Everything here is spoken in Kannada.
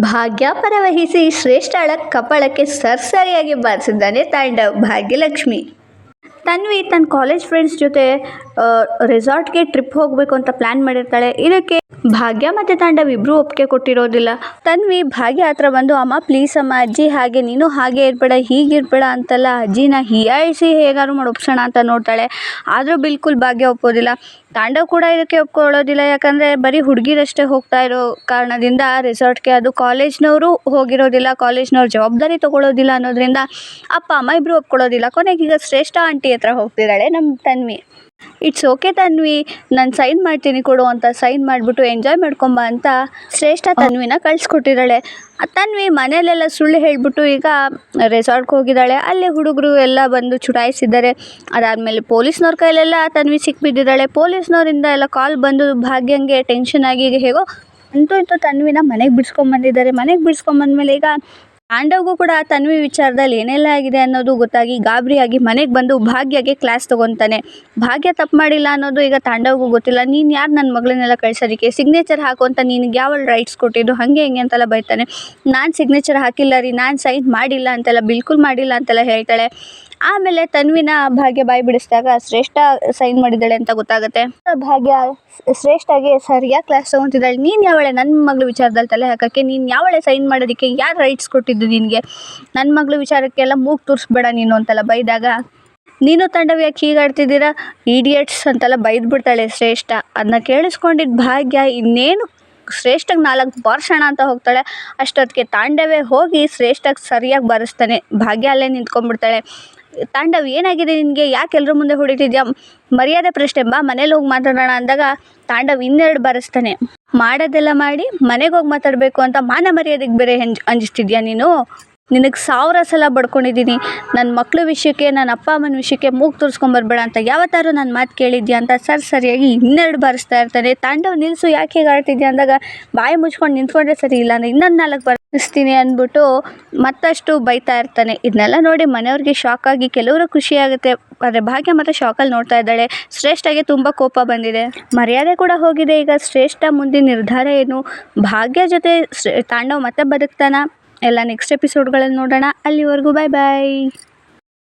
ಭಾಗ್ಯ ಪರವಹಿಸಿ ಶ್ರೇಷ್ಠಳ ಕಪಾಳಕ್ಕೆ ಸರ್ಸರಿಯಾಗಿ ಬಾರಿಸಿದ್ದಾನೆ ತಾಂಡವ್ ಭಾಗ್ಯಲಕ್ಷ್ಮಿ. ತನ್ವಿ ತನ್ನ ಕಾಲೇಜ್ ಫ್ರೆಂಡ್ಸ್ ಜೊತೆ ರೆಸಾರ್ಟ್ಗೆ ಟ್ರಿಪ್ ಹೋಗಬೇಕು ಅಂತ ಪ್ಲ್ಯಾನ್ ಮಾಡಿರ್ತಾಳೆ. ಇದಕ್ಕೆ ಭಾಗ್ಯ ಮತ್ತು ತಾಂಡವ್ ಇಬ್ಬರೂ ಒಪ್ಪಿಗೆ ಕೊಟ್ಟಿರೋದಿಲ್ಲ. ತನ್ವಿ ಭಾಗ್ಯ ಹತ್ರ ಬಂದು, ಅಮ್ಮ ಪ್ಲೀಸ್ ಅಮ್ಮ, ಅಜ್ಜಿ ಹಾಗೆ, ನೀನು ಹಾಗೆ ಇರಬೇಡ, ಹೀಗೆ ಇರಬೇಡ ಅಂತೆಲ್ಲ, ಅಜ್ಜಿನ ಹೀಯಾಳಿಸಿ ಹೇಗಾದ್ರು ಮಾಡಿ, ಒಪ್ಸೋಣ ಅಂತ ನೋಡ್ತಾಳೆ. ಆದರೂ ಬಿಲ್ಕುಲ್ ಭಾಗ್ಯ ಒಪ್ಪೋದಿಲ್ಲ. ತಾಂಡವ್ ಕೂಡ ಇದಕ್ಕೆ ಒಪ್ಕೊಳ್ಳೋದಿಲ್ಲ. ಯಾಕಂದರೆ ಬರೀ ಹುಡುಗಿರಷ್ಟೇ ಹೋಗ್ತಾ ಇರೋ ಕಾರಣದಿಂದ ರೆಸಾರ್ಟ್ಗೆ ಅದು ಕಾಲೇಜ್ನವರು ಹೋಗಿರೋದಿಲ್ಲ. ಕಾಲೇಜ್ನವ್ರು ಜವಾಬ್ದಾರಿ ತೊಗೊಳ್ಳೋದಿಲ್ಲ ಅನ್ನೋದ್ರಿಂದ ಅಪ್ಪ, ಅಮ್ಮ ಇಬ್ಬರು ಒಪ್ಕೊಳ್ಳೋದಿಲ್ಲ. ಕೊನೆಗೆ ಈಗ ಶ್ರೇಷ್ಠ ಆಂಟಿ ಹತ್ರ ಹೋಗ್ತಿದ್ದಾಳೆ ನಮ್ಮ ತನ್ವಿ. ಇಟ್ಸ್ ಓಕೆ ತನ್ವಿ ನಾನು ಸೈನ್ ಮಾಡ್ತೀನಿ ಕೊಡು ಅಂತ ಸೈನ್ ಮಾಡಿಬಿಟ್ಟು ಎಂಜಾಯ್ ಮಾಡ್ಕೊಂಬ ಅಂತ ಶ್ರೇಷ್ಠ ತನ್ವಿನ ಕಳಿಸ್ಕೊಟ್ಟಿದ್ದಾಳೆ. ಆ ತನ್ವಿ ಮನೇಲೆಲ್ಲ ಸುಳ್ಳು ಹೇಳಿಬಿಟ್ಟು ಈಗ ರೆಸಾರ್ಟ್ಗೆ ಹೋಗಿದ್ದಾಳೆ. ಅಲ್ಲಿ ಹುಡುಗರು ಎಲ್ಲ ಬಂದು ಚುಡಾಯಿಸಿದ್ದಾರೆ. ಅದಾದಮೇಲೆ ಪೊಲೀಸ್ನವ್ರ ಕೈಲೆಲ್ಲ ತನ್ವಿ ಸಿಕ್ಬಿದ್ದಿದ್ದಾಳೆ ಪೊಲೀಸ್ನವರಿಂದ ಎಲ್ಲ ಕಾಲ್ ಬಂದು ಭಾಗ್ಯಂಗೆ ಟೆನ್ಷನ್ ಆಗಿ ಈಗ ಹೇಗೋ ಅಂತೂ ಇಂತೂ ತನ್ವಿನ ಮನೆಗೆ ಬಿಡಿಸ್ಕೊಂಬಂದಿದ್ದಾರೆ. ಮನೆಗೆ ಬಿಡಿಸ್ಕೊಂಬಂದ್ಮೇಲೆ ಈಗ ತಾಂಡವ್ಗೂ ಕೂಡ ತನ್ವಿ ವಿಚಾರದಲ್ಲಿ ಏನೆಲ್ಲ ಆಗಿದೆ ಅನ್ನೋದು ಗೊತ್ತಾಗಿ ಗಾಬರಿಯಾಗಿ ಮನೆಗೆ ಬಂದು ಭಾಗ್ಯಗೆ ಕ್ಲಾಸ್ ತೊಗೊತಾನೆ. ಭಾಗ್ಯ ತಪ್ಪು ಮಾಡಿಲ್ಲ ಅನ್ನೋದು ಈಗ ತಾಂಡವ್ಗೂ ಗೊತ್ತಿಲ್ಲ. ನೀನು ಯಾರು ನನ್ನ ಮಗಳನ್ನೆಲ್ಲ ಕಳ್ಸೋದಕ್ಕೆ? ಸಿಗ್ನೇಚರ್ ಹಾಕು ಅಂತ ನಿನಗೆ ಯಾವ ರೈಟ್ಸ್ ಕೊಟ್ಟಿದ್ದು? ಹಾಗೆ ಹಿಂಗೆ ಅಂತೆಲ್ಲ ಬೈತಾನೆ. ನಾನು ಸಿಗ್ನೇಚರ್ ಹಾಕಿಲ್ಲ ರೀ, ನಾನು ಸೈನ್ ಮಾಡಿಲ್ಲ ಅಂತೆಲ್ಲ, ಬಿಲ್ಕುಲ್ ಮಾಡಿಲ್ಲ ಅಂತೆಲ್ಲ ಹೇಳ್ತಾಳೆ. ಆಮೇಲೆ ತನ್ವಿನ ಭಾಗ್ಯ ಬಾಯಿ ಬಿಡಿಸಿದಾಗ ಶ್ರೇಷ್ಠ ಸೈನ್ ಮಾಡಿದ್ದಾಳೆ ಅಂತ ಗೊತ್ತಾಗುತ್ತೆ. ಭಾಗ್ಯ ಶ್ರೇಷ್ಠಗೆ ಸರಿಯಾಗಿ ಕ್ಲಾಸ್ ತಗೊಂತಿದ್ದಾಳೆ? ನೀನು ಯಾವಳೆ ನನ್ನ ಮಗಳು ವಿಚಾರದಲ್ಲಿ ತಲೆ ಹಾಕೋಕ್ಕೆ, ನೀನು ಯಾವಳೆ ಸೈನ್ ಮಾಡೋದಕ್ಕೆ, ಯಾರು ರೈಟ್ಸ್ ಕೊಟ್ಟಿದ್ದು ನಿನಗೆ? ನನ್ನ ಮಗಳು ವಿಚಾರಕ್ಕೆಲ್ಲ ಮೂಗು ತೋರಿಸ್ಬೇಡ ನೀನು ಅಂತೆಲ್ಲ ಬೈದಾಗ. ನೀನು ತಂಡವ್ಯ ಯಾಕೆ ಇಡಿಯಟ್ಸ್ ಅಂತೆಲ್ಲ ಬೈದ್ಬಿಡ್ತಾಳೆ ಶ್ರೇಷ್ಠ. ಅದನ್ನ ಕೇಳಿಸ್ಕೊಂಡಿದ್ದ ಭಾಗ್ಯ ಇನ್ನೇನು ಶ್ರೇಷ್ಠಗೆ ನಾಲ್ಕು ಬಾರ್ಸೋಣ ಅಂತ ಹೋಗ್ತಾಳೆ. ಅಷ್ಟೊತ್ತಿಗೆ ತಾಂಡವೇ ಹೋಗಿ ಶ್ರೇಷ್ಠಗೆ ಸರಿಯಾಗಿ ಬರೆಸ್ತಾನೆ. ಭಾಗ್ಯ ಅಲ್ಲೇ ನಿಂತ್ಕೊಂಡ್ಬಿಡ್ತಾಳೆ. ತಾಂಡವ್ ಏನಾಗಿದೆ ನಿನಗೆ? ಯಾಕೆ ಎಲ್ಲರ ಮುಂದೆ ಹೊಡಿತಿದ್ಯಾ? ಮರ್ಯಾದೆ ಪ್ರಶ್ನೆ. ಬಾ, ಮನೇಲಿ ಹೋಗಿ ಮಾತಾಡೋಣ ಅಂದಾಗ ತಾಂಡವ್ ಇನ್ನೆರಡು ಬಾರಿಸ್ತಾನೆ. ಮಾಡೋದೆಲ್ಲ ಮಾಡಿ ಮನೆಗೆ ಹೋಗಿ ಮಾತಾಡಬೇಕು ಅಂತ ಮಾನ ಮರ್ಯಾದೆಗೆ ಬೇರೆ ಹೆಂಜ್ ಅಂಜಿಸ್ತಿದ್ಯಾ ನೀನು? ನಿನಗೆ ಸಾವಿರ ಸಲ ಬಡ್ಕೊಂಡಿದ್ದೀನಿ. ನನ್ನ ಮಕ್ಳ ವಿಷಯಕ್ಕೆ ನನ್ನ ಅಪ್ಪ ಅಮ್ಮನ ವಿಷಯಕ್ಕೆ ಮೂಗು ತೋರಿಸ್ಕೊಂಬರ್ಬೇಡ ಅಂತ ಯಾವತ್ತಾರು ನನ್ನ ಮಾತು ಕೇಳಿದ್ಯಾ ಅಂತ ಸರ್ ಸರಿಯಾಗಿ ಇನ್ನೆರಡು ಬಾರಿಸ್ತಾ ಇರ್ತಾನೆ. ತಾಂಡವ್ ನಿಲ್ಲಿಸು ಯಾಕೆ ಹೀಗೆ ಆಡ್ತಿದ್ಯಾ ಅಂದಾಗ ಬಾಯಿ ಮುಚ್ಕೊಂಡು ನಿಂತ್ಕೊಂಡ್ರೆ ಸರಿ ಇಲ್ಲ ಅಂದರೆ ಇನ್ನೊಂದು ನಾಲ್ಕು ಬಾರಿಸ್ತೀನಿ ಅಂದ್ಬಿಟ್ಟು ಮತ್ತಷ್ಟು ಬೈತಾ ಇರ್ತಾನೆ. ಇದನ್ನೆಲ್ಲ ನೋಡಿ ಮನೆಯವ್ರಿಗೆ ಶಾಕ್ ಆಗಿ ಕೆಲವರು ಖುಷಿಯಾಗುತ್ತೆ ಆದರೆ ಭಾಗ್ಯ ಮಾತ್ರ ಶಾಕಲ್ಲಿ ನೋಡ್ತಾ ಇದ್ದಾಳೆ. ಶ್ರೇಷ್ಠಗೆ ತುಂಬ ಕೋಪ ಬಂದಿದೆ. ಮರ್ಯಾದೆ ಕೂಡ ಹೋಗಿದೆ. ಈಗ ಶ್ರೇಷ್ಠ ಮುಂದಿನ ನಿರ್ಧಾರ ಏನು? ಭಾಗ್ಯ ಜೊತೆ ತಾಂಡವ್ ಮತ್ತೆ ಬದುಕ್ತಾನ? ಎಲ್ಲ ನೆಕ್ಸ್ಟ್ ಎಪಿಸೋಡ್ಗಳಲ್ಲಿ ನೋಡೋಣ. ಅಲ್ಲಿವರೆಗೂ ಬಾಯ್ ಬಾಯ್